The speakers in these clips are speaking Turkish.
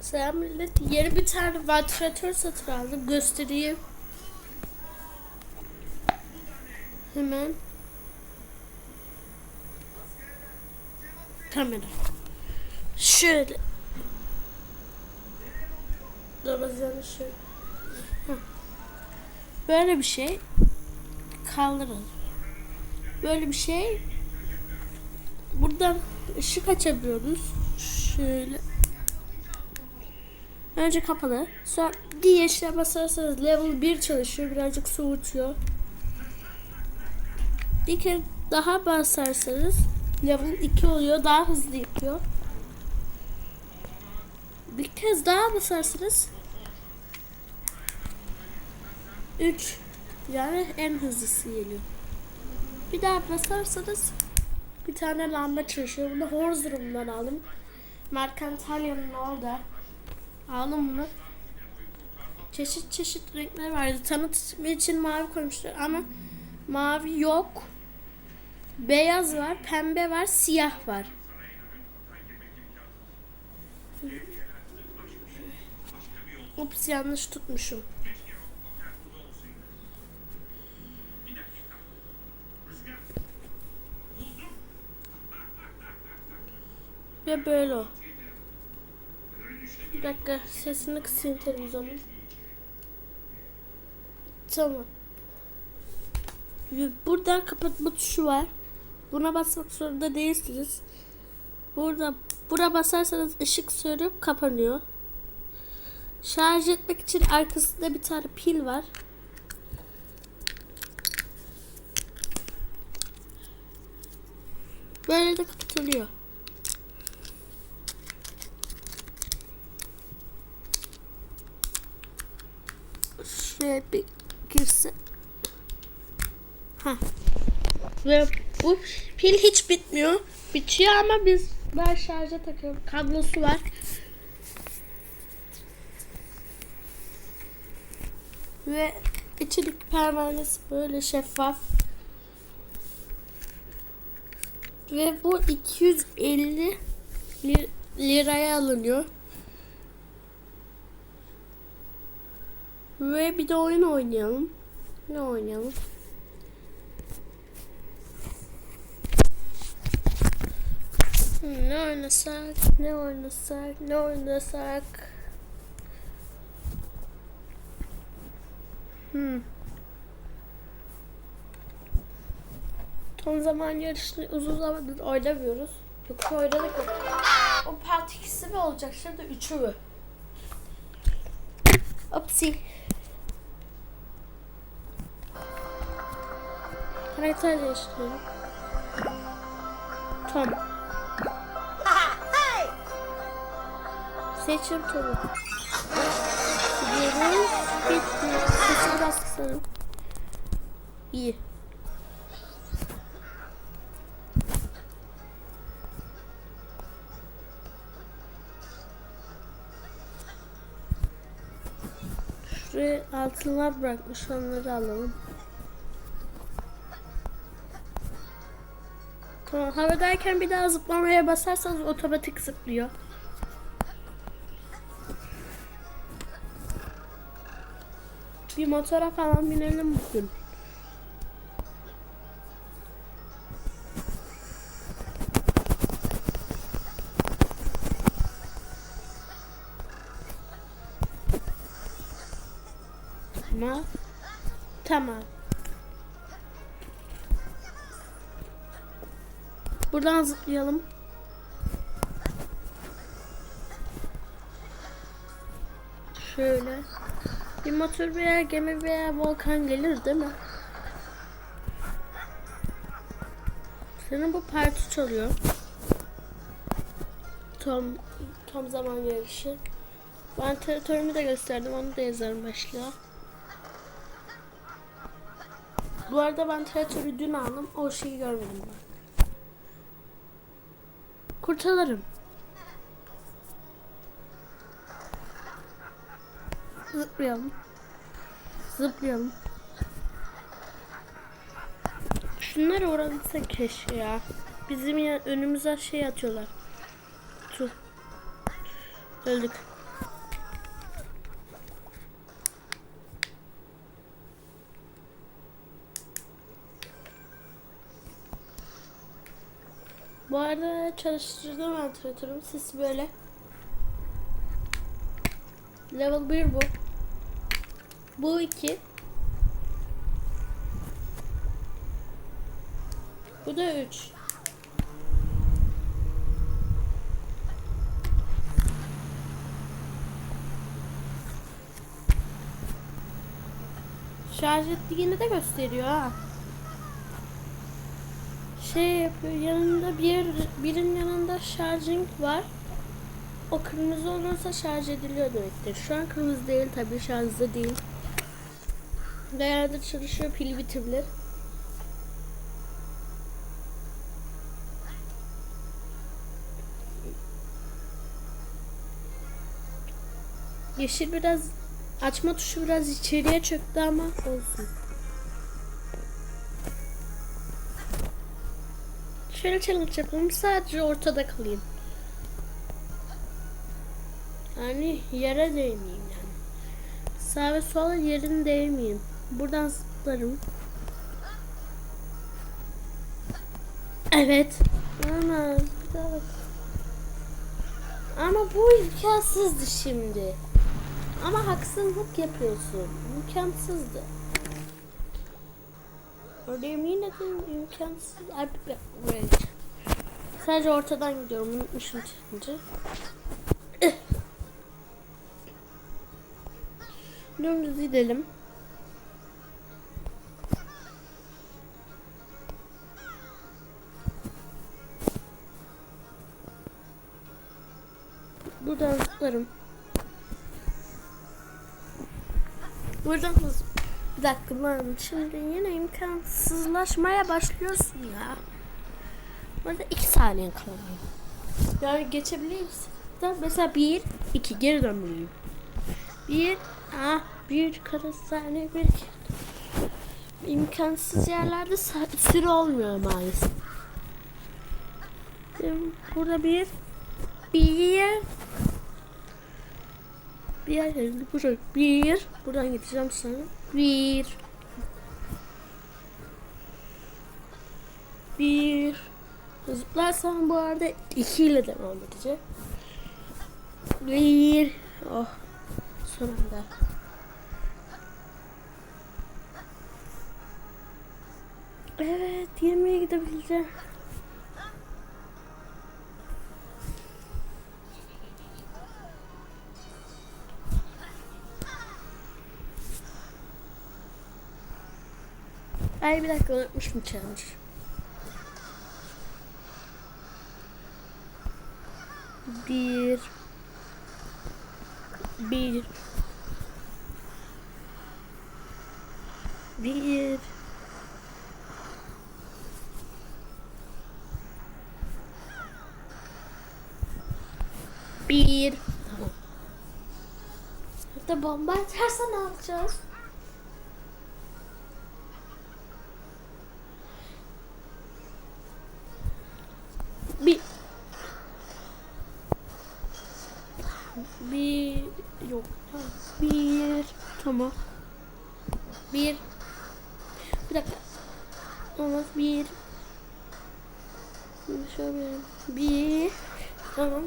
Selam millet. Yeni bir tane vantilatör satın aldım. Göstereyim. Hemen. Kamera. Şöyle. Bazen şöyle. Böyle bir şey. Kaldırın. Böyle bir şey. Buradan ışık açabiliyoruz. Şöyle. Önce kapalı. Sonra diye işte basarsanız level 1 çalışıyor. Birazcık soğutuyor. Bir kere daha basarsanız level 2 oluyor. Daha hızlı yapıyor. Bir kez daha basarsanız 3 yani en hızlısı geliyor. Bir daha basarsanız bir tane lamba çalışıyor. Bunu Horzer'ımdan aldım. Mercantilia'nın orada. Aldım bunu. Çeşit çeşit renkler vardı. Tanıtım için mavi koymuşlar ama mavi yok. Beyaz var, pembe var, siyah var. Ups yanlış tutmuşum. Ve böyle o. Bir dakika sesini kısayım televizyonun. Tamam. Buradan kapatma tuşu var. Buna basmak zorunda değilsiniz. Burada buna basarsanız ışık sönüp kapanıyor. Şarj etmek için arkasında bir tane pil var. Böyle de kapatılıyor. Şuraya bir girse. Ha. Ve bu pil hiç bitmiyor. Bitiyor ama biz ben şarja takıyorum. Kablosu var. Ve içindeki pervanesi böyle şeffaf. Ve bu 250 lir- liraya alınıyor. Ve bir de oyun oynayalım. Ne oynayalım? Ne oynasak? Ne oynasak? Ne oynasak? Hmm. Son zaman yarışını uzun zamandır oynamıyoruz. Yoksa oynadık mı? O part ikisi mi olacak şimdi üçü mü? Upsi. Karakter değiştiriyorum. Tom. Seçim Tom'u. Gidiyoruz. Bitti. Sesini biraz kısalım. İyi. Şuraya altınlar bırakmış onları alalım. Tamam havadayken bir daha zıplamaya basarsanız otomatik zıplıyor. Bir motora falan binelim bugün. Tamam. Tamam. Buradan zıplayalım. Şöyle. Bir motor veya gemi veya volkan gelir değil mi? Senin bu parti çalıyor. Tom Tom zaman yarışı. Ben teritörümü de gösterdim. Onu da yazarım başlığa. Bu arada ben teritörü dün aldım. O şeyi görmedim ben. Kurtarırım. Zıplayalım. Zıplayalım. Şunları uğradıksa keşke ya. Bizim ya önümüze şey atıyorlar. Tuh. Öldük. Bu arada çalıştırdığım antrenörüm sesi böyle. Level 1 bu. Bu 2. Bu da 3. Şarj ettiğini de gösteriyor ha. Şey yapıyor yanında bir birinin yanında şarjing var. O kırmızı olursa şarj ediliyor demektir. Şu an kırmızı değil tabii şarjda değil. Değerde çalışıyor pil bitebilir. Yeşil biraz açma tuşu biraz içeriye çöktü ama olsun. Şöyle challenge yapalım. Sadece ortada kalayım. Yani yere değmeyeyim yani. Sağ ve sola yerin değmeyeyim. Buradan zıplarım. Evet. Biraz... Ama bu imkansızdı şimdi. Ama haksızlık yapıyorsun. İmkansızdı. Orada yemin ederim imkansız. Be- böyle. Sadece ortadan gidiyorum. Unutmuşum şimdi. Dümdüz gidelim. Buradan zıplarım. Buradan hız. Bir dakika lan. Şimdi yine imkansızlaşmaya başlıyorsun ya. Burada iki saniye kalıyor. Yani geçebiliriz. Da mesela bir, iki geri dönmeliyim. Bir, ah, bir kara saniye bir. İmkansız yerlerde süre olmuyor maalesef. Burada bir, bir, bir yer bir. Buradan gideceğim sana. Bir. Bir. Zıplarsam bu arada iki ile devam edecek. Bir. Oh. Son anda. Evet, 20'ye gidebileceğim. Ay bir dakika unutmuşum challenge. Bir. Bir. Bir. Bir. Tamam. Hatta bomba atarsa ne Bir. Yok. Bir. Tamam. Bir. Bir dakika. Olmaz. Bir. Şöyle. Bir. Tamam.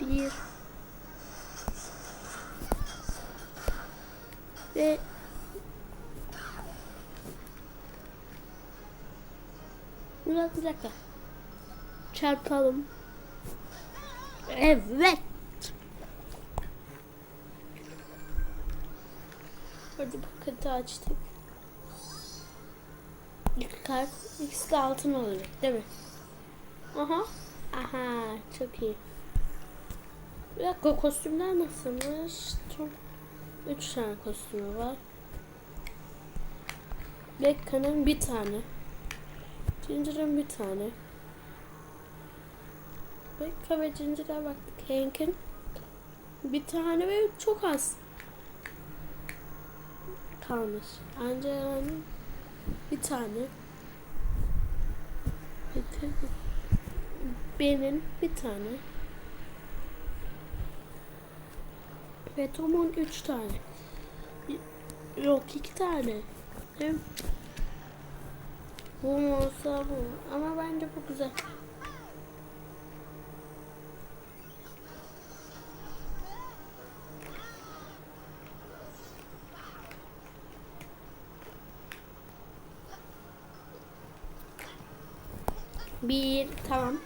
Bir. Ve bir dakika. Çarpalım. Evet. Hadi paketi açtık. İlk kart. İkisi de altın olacak değil mi? Aha. Aha çok iyi. Bir dakika kostümler nasılmış? Tam üç tane kostümü var. Bekka'nın bir tane. Ginger'ın bir tane. Becca ve baktık. Hank'in bir tane ve çok az kalmış. Angela'nın bir tane. Benim bir tane. Ve Tom'un üç tane. Yok iki tane. Bu mu olsa bu. Ama bence bu güzel. Bir tamam.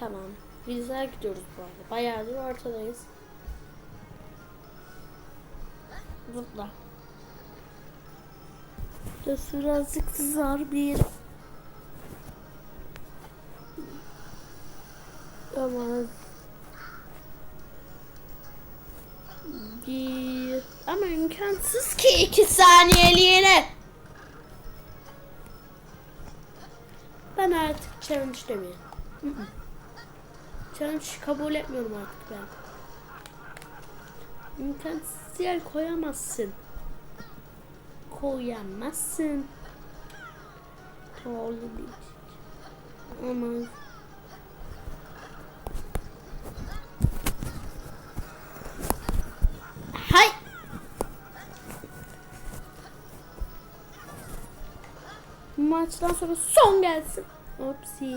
Tamam. Güzel gidiyoruz bu arada. Bayağıdır ortadayız. Zıpla. Burası birazcık zor bir Aman. Ama imkansız ki iki saniyeliğine. Ben artık challenge demiyorum. Challenge kabul etmiyorum artık ben. İmkansız yer koyamazsın. Koyamazsın. Doğru bir Ama Maçtan sonra son gelsin. Opsi.